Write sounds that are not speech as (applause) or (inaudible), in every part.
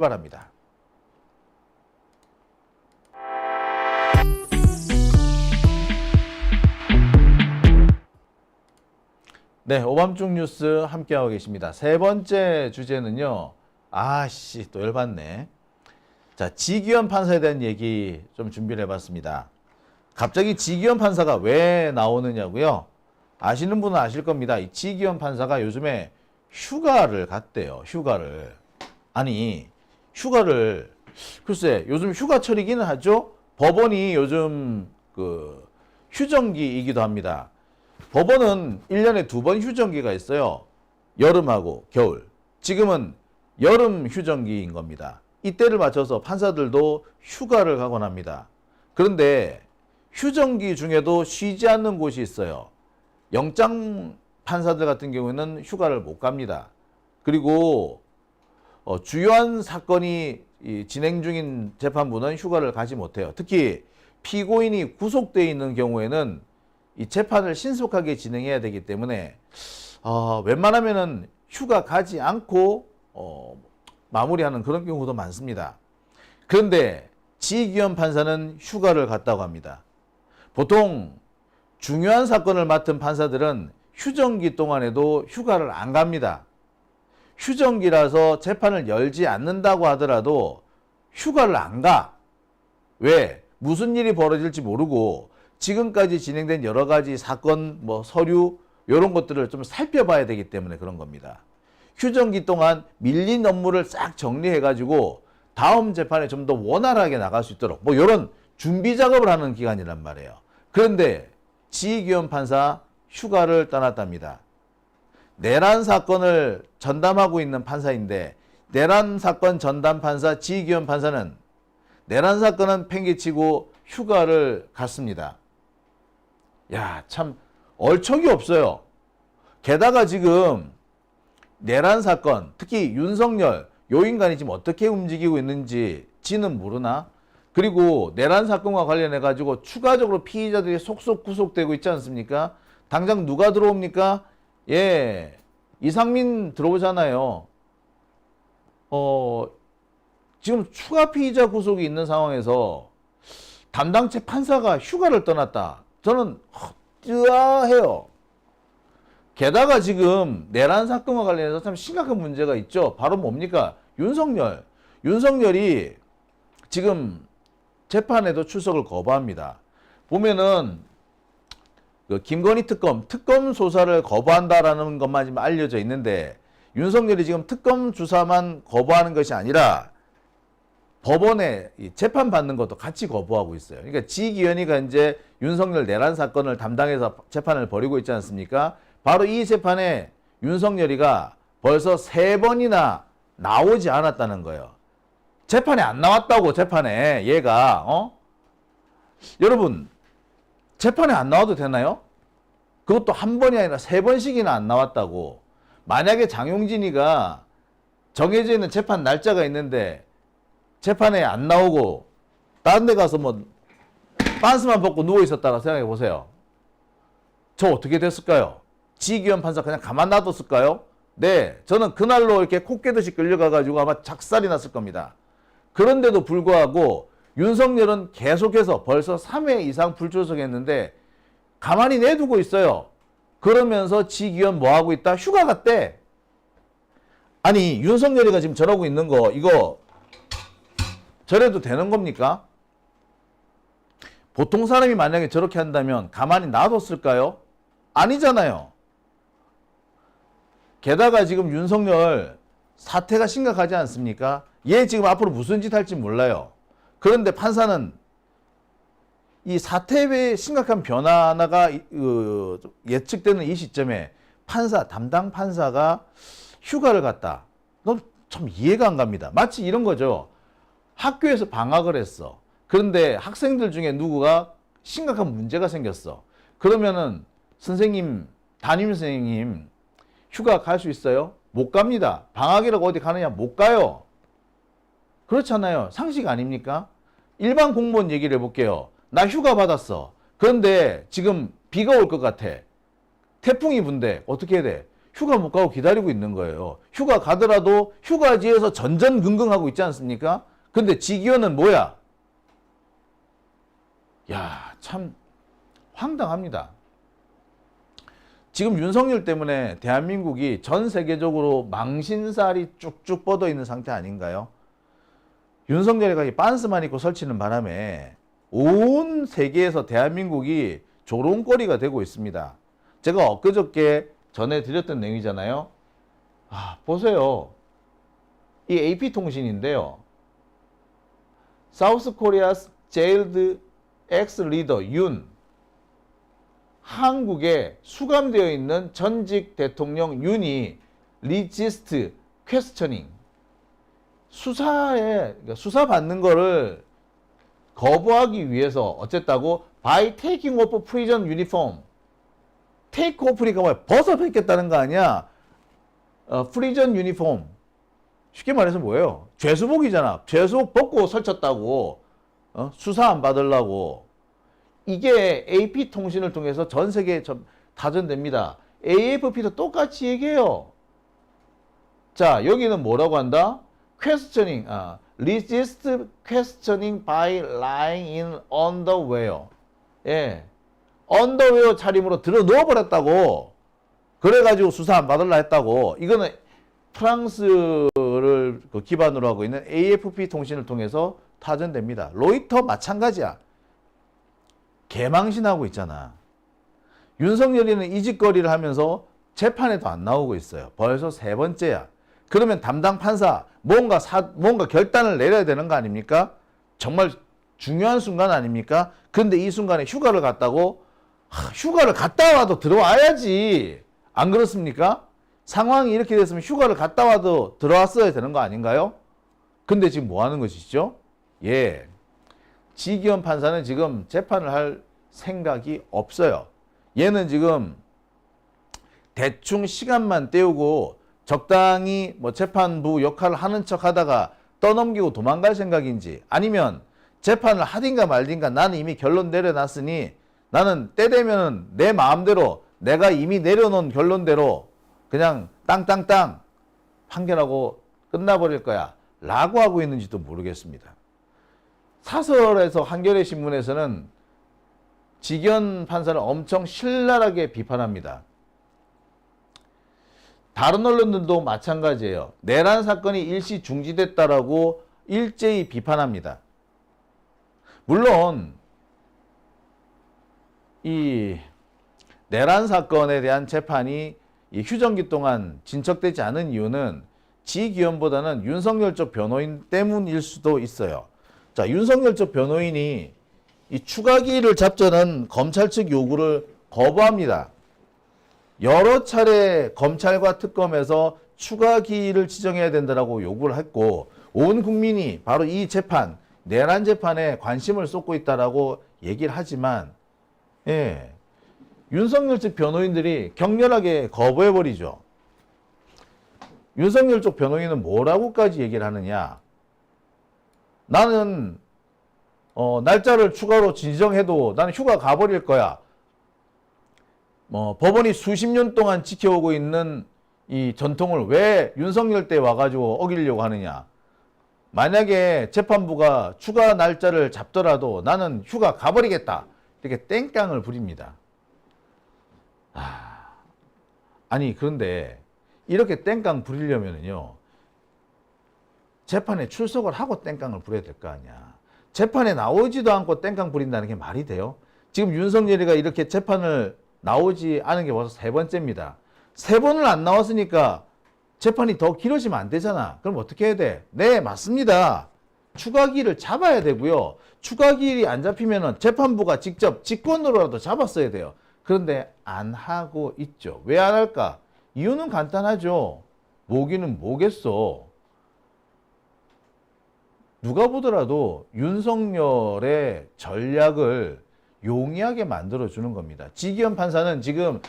출발합니다. 네, 오밤중 뉴스 함께하고 계십니다. 세 번째 주제는요. 아씨, 또 열받네. 자, 지기현 판사에 대한 얘기 좀 준비를 해봤습니다. 갑자기 지기현 판사가 왜 나오느냐고요? 아시는 분은 아실 겁니다. 이 지기현 판사가 요즘에 휴가를 갔대요. 휴가를. 아니, 휴가를 글쎄 요즘 휴가철이기는 하죠. 법원이 요즘 그 휴정기이기도 합니다. 법원은 1년에 두 번 휴정기가 있어요. 여름하고 겨울. 지금은 여름 휴정기인 겁니다. 이때를 맞춰서 판사들도 휴가를 가곤 합니다. 그런데 휴정기 중에도 쉬지 않는 곳이 있어요. 영장 판사들 같은 경우에는 휴가를 못 갑니다. 그리고 어, 주요한 사건이 이 진행 중인 재판부는 휴가를 가지 못해요. 특히 피고인이 구속돼 있는 경우에는 이 재판을 신속하게 진행해야 되기 때문에 어, 웬만하면은 휴가 가지 않고 어, 마무리하는 그런 경우도 많습니다. 그런데 지기현 판사는 휴가를 갔다고 합니다. 보통 중요한 사건을 맡은 판사들은 휴정기 동안에도 휴가를 안 갑니다. 휴정기라서 재판을 열지 않는다고 하더라도 휴가를 안 가. 왜? 무슨 일이 벌어질지 모르고 지금까지 진행된 여러 가지 사건, 뭐 서류 이런 것들을 좀 살펴봐야 되기 때문에 그런 겁니다. 휴정기 동안 밀린 업무를 싹 정리해 가지고 다음 재판에 좀 더 원활하게 나갈 수 있도록 뭐 이런 준비 작업을 하는 기간이란 말이에요. 그런데 지기현 판사 휴가를 떠났답니다. 내란 사건을 전담하고 있는 판사인데 내란 사건 전담 판사 지기현 판사는 내란 사건은 팽개치고 휴가를 갔습니다. 야, 참 얼척이 없어요. 게다가 지금 내란 사건, 특히 윤석열 요 인간이 지금 어떻게 움직이고 있는지 지는 모르나? 그리고 내란 사건과 관련해 가지고 추가적으로 피의자들이 속속 구속되고 있지 않습니까? 당장 누가 들어옵니까? 예. 이상민 들어오잖아요. 어, 지금 추가 피의자 구속이 있는 상황에서 담당체 판사가 휴가를 떠났다. 저는 뜨아해요. 게다가 지금 내란 사건과 관련해서 참 심각한 문제가 있죠. 바로 뭡니까? 윤석열. 윤석열이 지금 재판에도 출석을 거부합니다. 보면은 그 김건희 특검, 특검 조사를 거부한다라는 것만 지금 알려져 있는데 윤석열이 지금 특검 조사만 거부하는 것이 아니라 법원에 이 재판 받는 것도 같이 거부하고 있어요. 그러니까 지기현이가 이제 윤석열 내란 사건을 담당해서 재판을 벌이고 있지 않습니까? 바로 이 재판에 윤석열이가 벌써 세 번이나 나오지 않았다는 거예요. 재판에 안 나왔다고 재판에 얘가 어? 여러분 재판에 안 나와도 되나요? 그것도 한 번이 아니라 세 번씩이나 안 나왔다고. 만약에 장용진이가 정해져 있는 재판 날짜가 있는데 재판에 안 나오고 다른 데 가서 뭐 빤스만 벗고 누워 있었다가 생각해 보세요. 저 어떻게 됐을까요? 지기현 판사 그냥 가만 놔뒀을까요? 네, 저는 그날로 이렇게 콧깨듯이 끌려가가지고 아마 작살이 났을 겁니다. 그런데도 불구하고 윤석열은 계속해서 벌써 3회 이상 불출석했는데 가만히 내두고 있어요. 그러면서 지기현 뭐 하고 있다? 휴가 갔대. 아니 윤석열이가 지금 저러고 있는 거 이거 저래도 되는 겁니까? 보통 사람이 만약에 저렇게 한다면 가만히 놔뒀을까요? 아니잖아요. 게다가 지금 윤석열 사태가 심각하지 않습니까? 얘 지금 앞으로 무슨 짓 할지 몰라요. 그런데 판사는 이 사태의 심각한 변화가 어, 예측되는 이 시점에 판사 담당 판사가 휴가를 갔다. 너무 참 이해가 안 갑니다. 마치 이런 거죠. 학교에서 방학을 했어. 그런데 학생들 중에 누구가 심각한 문제가 생겼어. 그러면은 선생님, 담임 선생님 휴가 갈 수 있어요? 못 갑니다. 방학이라고 어디 가느냐? 못 가요. 그렇잖아요. 상식 아닙니까? 일반 공무원 얘기를 해볼게요. 나 휴가 받았어. 그런데 지금 비가 올 것 같아. 태풍이 분대. 어떻게 해야 돼? 휴가 못 가고 기다리고 있는 거예요. 휴가 가더라도 휴가지에서 전전긍긍하고 있지 않습니까? 근데 지기현은 뭐야? 야, 참 황당합니다. 지금 윤석열 때문에 대한민국이 전 세계적으로 망신살이 쭉쭉 뻗어 있는 상태 아닌가요? 윤석열이가 이 빤스만 입고 설치는 바람에 온 세계에서 대한민국이 조롱거리가 되고 있습니다. 제가 엊그저께 전해드렸던 내용이잖아요. 아, 보세요. 이 AP통신인데요. 사우스 코리아스 제일드 엑스 리더 윤 한국에 수감되어 있는 전직 대통령 윤이 리지스트 퀘스처닝 수사에 그러니까 수사 받는 거를 거부하기 위해서 어쨌다고 by taking off prison uniform take off니까 뭐야 벗어 뵙겠다는 거 아니야 어, 프리전 유니폼 쉽게 말해서 뭐예요 죄수복이잖아 죄수복 벗고 설쳤다고 어? 수사 안 받으려고 이게 AP 통신을 통해서 전 세계에 전- 다전됩니다. AFP도 똑같이 얘기해요. 자, 여기는 뭐라고 한다? Questioning, 아, resist questioning by lying in underwear. 예. 언더웨어 차림으로 들어 넣어버렸다고. 그래가지고 수사 안 받을라 했다고. 이거는 프랑스를 그 기반으로 하고 있는 AFP 통신을 통해서 타전됩니다. 로이터 마찬가지야. 개망신하고 있잖아. 윤석열이는 이 짓거리를 하면서 재판에도 안 나오고 있어요. 벌써 세 번째야. 그러면 담당 판사 뭔가 사, 뭔가 결단을 내려야 되는 거 아닙니까? 정말 중요한 순간 아닙니까? 근데 이 순간에 휴가를 갔다고 하, 휴가를 갔다 와도 들어와야지. 안 그렇습니까? 상황이 이렇게 됐으면 휴가를 갔다 와도 들어왔어야 되는 거 아닌가요? 근데 지금 뭐 하는 것이죠? 예. 지기현 판사는 지금 재판을 할 생각이 없어요. 얘는 지금 대충 시간만 때우고 적당히 뭐 재판부 역할을 하는 척 하다가 떠넘기고 도망갈 생각인지 아니면 재판을 하든가 말든가 나는 이미 결론 내려놨으니 나는 때 되면 내 마음대로 내가 이미 내려놓은 결론대로 그냥 땅땅땅 판결하고 끝나버릴 거야 라고 하고 있는지도 모르겠습니다. 사설에서 한겨레 신문에서는 지견 판사를 엄청 신랄하게 비판합니다. 다른 언론들도 마찬가지예요. 내란 사건이 일시 중지됐다라고 일제히 비판합니다. 물론 이 내란 사건에 대한 재판이 이 휴전기 동안 진척되지 않은 이유는 지기현보다는 윤석열 쪽 변호인 때문일 수도 있어요. 자, 윤석열 쪽 변호인이 이 추가 기일을 잡자는 검찰 측 요구를 거부합니다. 여러 차례 검찰과 특검에서 추가 기일을 지정해야 된다라고 요구를 했고 온 국민이 바로 이 재판 내란 재판에 관심을 쏟고 있다라고 얘기를 하지만 예. 윤석열 측 변호인들이 격렬하게 거부해 버리죠. 윤석열 쪽 변호인은 뭐라고까지 얘기를 하느냐? 나는 어, 날짜를 추가로 지정해도 나는 휴가 가버릴 거야. 뭐 법원이 수십 년 동안 지켜오고 있는 이 전통을 왜 윤석열 때 와가지고 어기려고 하느냐? 만약에 재판부가 추가 날짜를 잡더라도 나는 휴가 가버리겠다. 이렇게 땡깡을 부립니다. 아, 아니 그런데 이렇게 땡깡 부리려면요 재판에 출석을 하고 땡깡을 부려야 될 거 아니야. 재판에 나오지도 않고 땡깡 부린다는 게 말이 돼요? 지금 윤석열이가 이렇게 재판을 나오지 않은 게 벌써 세 번째입니다. 세 번을 안 나왔으니까 재판이 더 길어지면 안 되잖아. 그럼 어떻게 해야 돼? 네, 맞습니다. 추가기일을 잡아야 되고요. 추가기일이 안 잡히면은 재판부가 직접 직권으로라도 잡았어야 돼요. 그런데 안 하고 있죠. 왜 안 할까? 이유는 간단하죠. 모기는 뭐겠어. 누가 보더라도 윤석열의 전략을 용이하게 만들어 주는 겁니다. 지기현 판사는 지금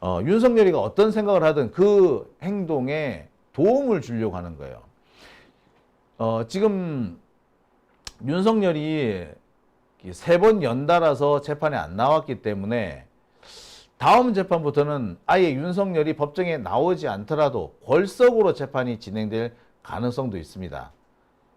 어, 윤석열이가 어떤 생각을 하든 그 행동에 도움을 주려고 하는 거예요. 어, 지금 윤석열이 세 번 연달아서 재판에 안 나왔기 때문에 다음 재판부터는 아예 윤석열이 법정에 나오지 않더라도 골석으로 재판이 진행될 가능성도 있습니다.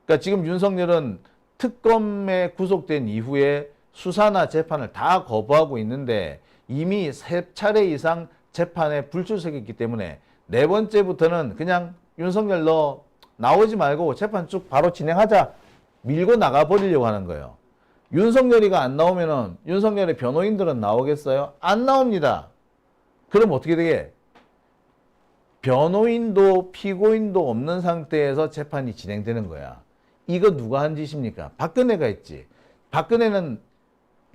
그러니까 지금 윤석열은 특검에 구속된 이후에 수사나 재판을 다 거부하고 있는데 이미 세 차례 이상 재판에 불출석했기 때문에 네 번째부터는 그냥 윤석열 너 나오지 말고 재판 쭉 바로 진행하자 밀고 나가 버리려고 하는 거예요. 윤석열이가 안 나오면은 윤석열의 변호인들은 나오겠어요? 안 나옵니다. 그럼 어떻게 되게? 변호인도 피고인도 없는 상태에서 재판이 진행되는 거야. 이거 누가 한 짓입니까? 박근혜가 했지. 박근혜는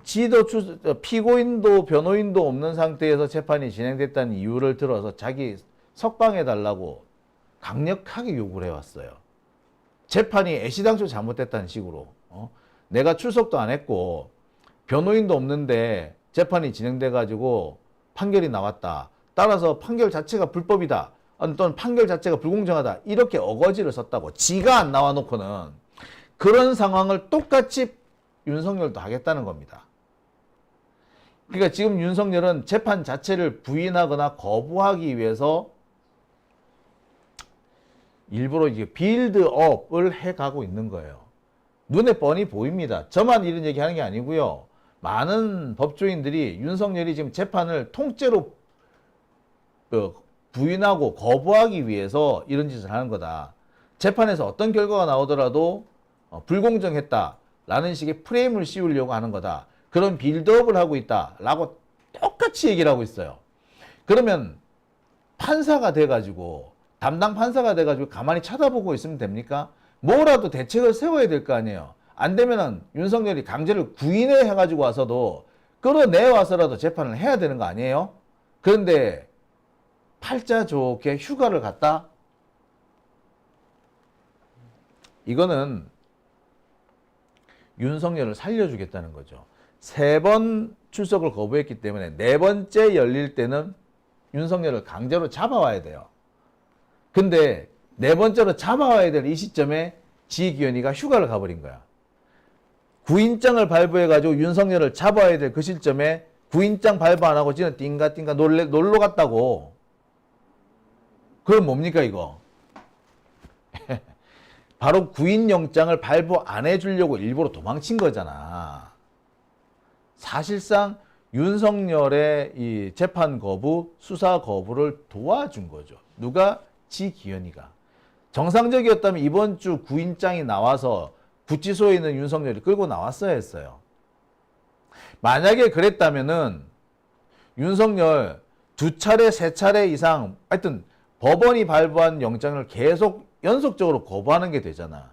지도 주, 피고인도 변호인도 없는 상태에서 재판이 진행됐다는 이유를 들어서 자기 석방해 달라고 강력하게 요구를 해왔어요. 재판이 애시당초 잘못됐다는 식으로 어? 내가 출석도 안 했고 변호인도 없는데 재판이 진행돼 가지고 판결이 나왔다. 따라서 판결 자체가 불법이다. 또는 판결 자체가 불공정하다. 이렇게 어거지를 썼다고. 지가 안 나와 놓고는 그런 상황을 똑같이 윤석열도 하겠다는 겁니다. 그러니까 지금 윤석열은 재판 자체를 부인하거나 거부하기 위해서 일부러 이게 빌드업을 해가고 있는 거예요. 눈에 뻔히 보입니다. 저만 이런 얘기 하는 게 아니고요. 많은 법조인들이 윤석열이 지금 재판을 통째로 그 부인하고 거부하기 위해서 이런 짓을 하는 거다. 재판에서 어떤 결과가 나오더라도 어, 불공정했다라는 식의 프레임을 씌우려고 하는 거다. 그런 빌드업을 하고 있다라고 똑같이 얘기를 하고 있어요. 그러면 판사가 돼가지고 담당 판사가 돼가지고 가만히 쳐다보고 있으면 됩니까? 뭐라도 대책을 세워야 될 거 아니에요. 안 되면은 윤석열이 강제를 구인해 해가지고 와서도 끌어내 와서라도 재판을 해야 되는 거 아니에요? 그런데 팔자 좋게 휴가를 갔다? 이거는 윤석열을 살려주겠다는 거죠. 세 번 출석을 거부했기 때문에 네 번째 열릴 때는 윤석열을 강제로 잡아와야 돼요. 근데 네 번째로 잡아와야 될 이 시점에 지기현이가 휴가를 가버린 거야. 구인장을 발부해가지고 윤석열을 잡아야 될 그 시점에 구인장 발부 안 하고 지는 띵가띵가 놀래, 놀러 갔다고. 그럼 뭡니까 이거? (laughs) 바로 구인영장을 발부 안 해주려고 일부러 도망친 거잖아. 사실상 윤석열의 이 재판 거부, 수사 거부를 도와준 거죠. 누가? 지기현이가. 정상적이었다면 이번 주 구인장이 나와서 구치소에 있는 윤석열이 끌고 나왔어야 했어요. 만약에 그랬다면은 윤석열 두 차례, 세 차례 이상 하여튼 법원이 발부한 영장을 계속 연속적으로 거부하는 게 되잖아.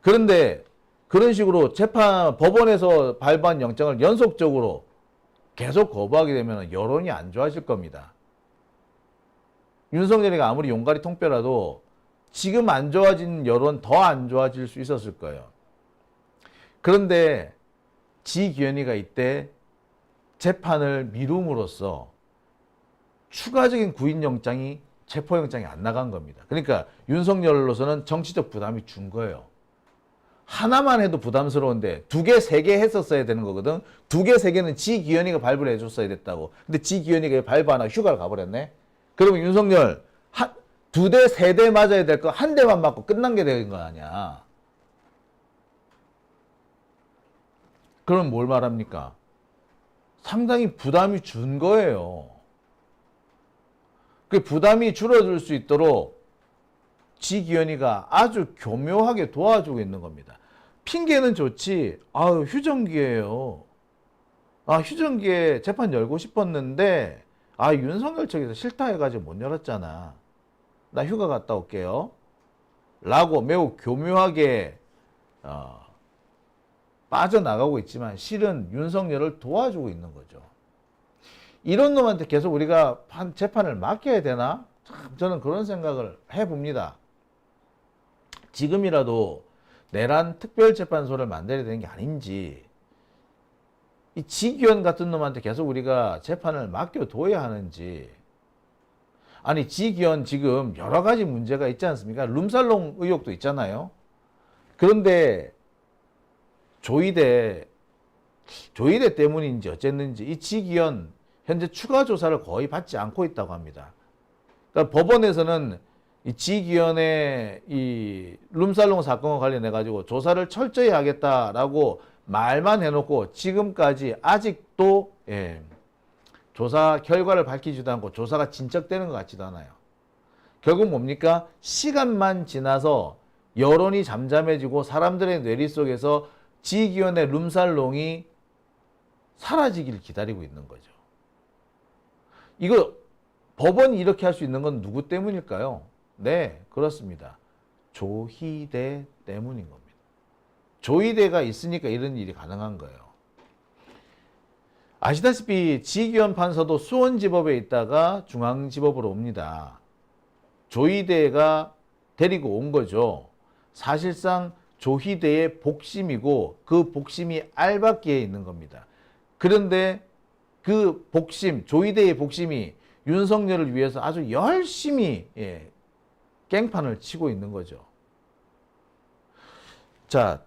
그런데 그런 식으로 재판 법원에서 발부한 영장을 연속적으로 계속 거부하게 되면 여론이 안 좋아질 겁니다. 윤석열이가 아무리 용가리 통뼈라도 지금 안 좋아진 여론 더 안 좋아질 수 있었을 거예요. 그런데 지기현이가 이때 재판을 미룸으로써 추가적인 구인영장이 체포영장이 안 나간 겁니다. 그러니까 윤석열로서는 정치적 부담이 준 거예요. 하나만 해도 부담스러운데 두 개, 세 개 했었어야 되는 거거든. 두 개, 세 개는 지기현이가 발부를 해줬어야 됐다고. 근데 지기현이가 발부 안 하고 휴가를 가버렸네. 그러면 윤석열 한, 두 대, 세 대 맞아야 될 거 한 대만 맞고 끝난 게된거 아니야. 그럼 뭘 말합니까? 상당히 부담이 준 거예요. 그 부담이 줄어들 수 있도록 지기현이가 아주 교묘하게 도와주고 있는 겁니다. 핑계는 좋지. 아유, 휴전기예요. 아, 휴전기에 재판 열고 싶었는데 아, 윤석열 측에서 싫다 해가지고 못 열었잖아. 나 휴가 갔다 올게요. 라고 매우 교묘하게, 어, 빠져나가고 있지만 실은 윤석열을 도와주고 있는 거죠. 이런 놈한테 계속 우리가 판, 재판을 맡겨야 되나? 참 저는 그런 생각을 해봅니다. 지금이라도 내란 특별재판소를 만들어야 되는 게 아닌지 이 지기현 같은 놈한테 계속 우리가 재판을 맡겨둬야 하는지 아니 지기현 지금 여러 가지 문제가 있지 않습니까? 룸살롱 의혹도 있잖아요. 그런데 조이대 조희대 때문인지 어쨌는지 이 지기현 현재 추가 조사를 거의 받지 않고 있다고 합니다. 그러니까 법원에서는 이 지기현의 이 룸살롱 사건과 관련해 가지고 조사를 철저히 하겠다라고 말만 해놓고 지금까지 아직도 예, 조사 결과를 밝히지도 않고 조사가 진척되는 것 같지도 않아요. 결국 뭡니까? 시간만 지나서 여론이 잠잠해지고 사람들의 뇌리 속에서 지기현의 룸살롱이 사라지기를 기다리고 있는 거죠. 이거 법원이 이렇게 할 수 있는 건 누구 때문일까요? 네, 그렇습니다. 조희대 때문인 겁니다. 조희대가 있으니까 이런 일이 가능한 거예요. 아시다시피 지기현 판사도 수원지법에 있다가 중앙지법으로 옵니다. 조희대가 데리고 온 거죠. 사실상 조희대의 복심이고 그 복심이 알박기에 있는 겁니다. 그런데 그 복심, 조희대의 복심이 윤석열을 위해서 아주 열심히 예, 깽판을 치고 있는 거죠. 자,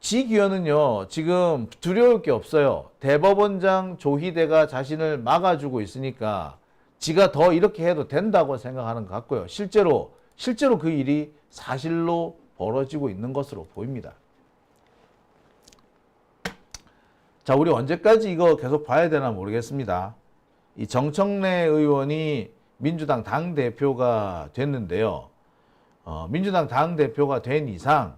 지기현은요, 지금 두려울 게 없어요. 대법원장 조희대가 자신을 막아주고 있으니까 지가 더 이렇게 해도 된다고 생각하는 것 같고요. 실제로, 실제로 그 일이 사실로 벌어지고 있는 것으로 보입니다. 자, 우리 언제까지 이거 계속 봐야 되나 모르겠습니다. 이 정청래 의원이 민주당 당대표가 됐는데요. 어, 민주당 당 대표가 된 이상,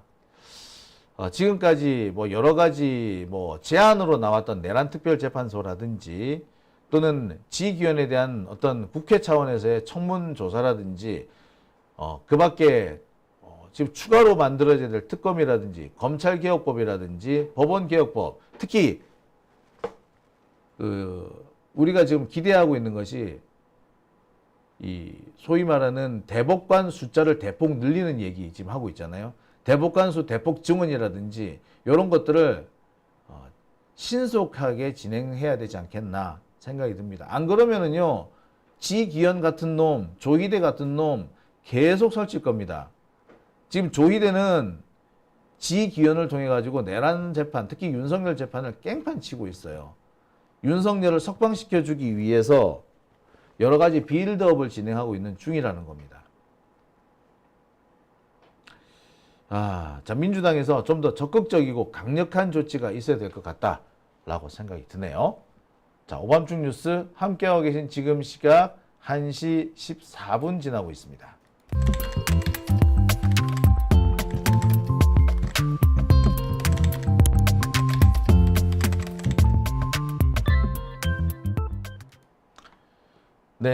어, 지금까지 뭐 여러 가지 뭐 제안으로 나왔던 내란 특별재판소라든지 또는 지기현에 대한 어떤 국회 차원에서의 청문 조사라든지 어, 그 밖에 어, 지금 추가로 만들어져야 될 특검이라든지 검찰개혁법이라든지 법원개혁법 특히 그 우리가 지금 기대하고 있는 것이 이 소위 말하는 대법관 숫자를 대폭 늘리는 얘기 지금 하고 있잖아요. 대법관 수 대폭 증언이라든지 이런 것들을 어, 신속하게 진행해야 되지 않겠나 생각이 듭니다. 안 그러면은요 지기현 같은 놈, 조희대 같은 놈 계속 설칠 겁니다. 지금 조희대는 지기현을 통해 가지고 내란 재판, 특히 윤석열 재판을 깽판 치고 있어요. 윤석열을 석방시켜 주기 위해서 여러 가지 빌드업을 진행하고 있는 중이라는 겁니다. 아, 자, 민주당에서 좀 더 적극적이고 강력한 조치가 있어야 될 것 같다라고 생각이 드네요. 자, 오밤중 뉴스 함께하고 계신 지금 시각 1시 14분 지나고 있습니다. 네.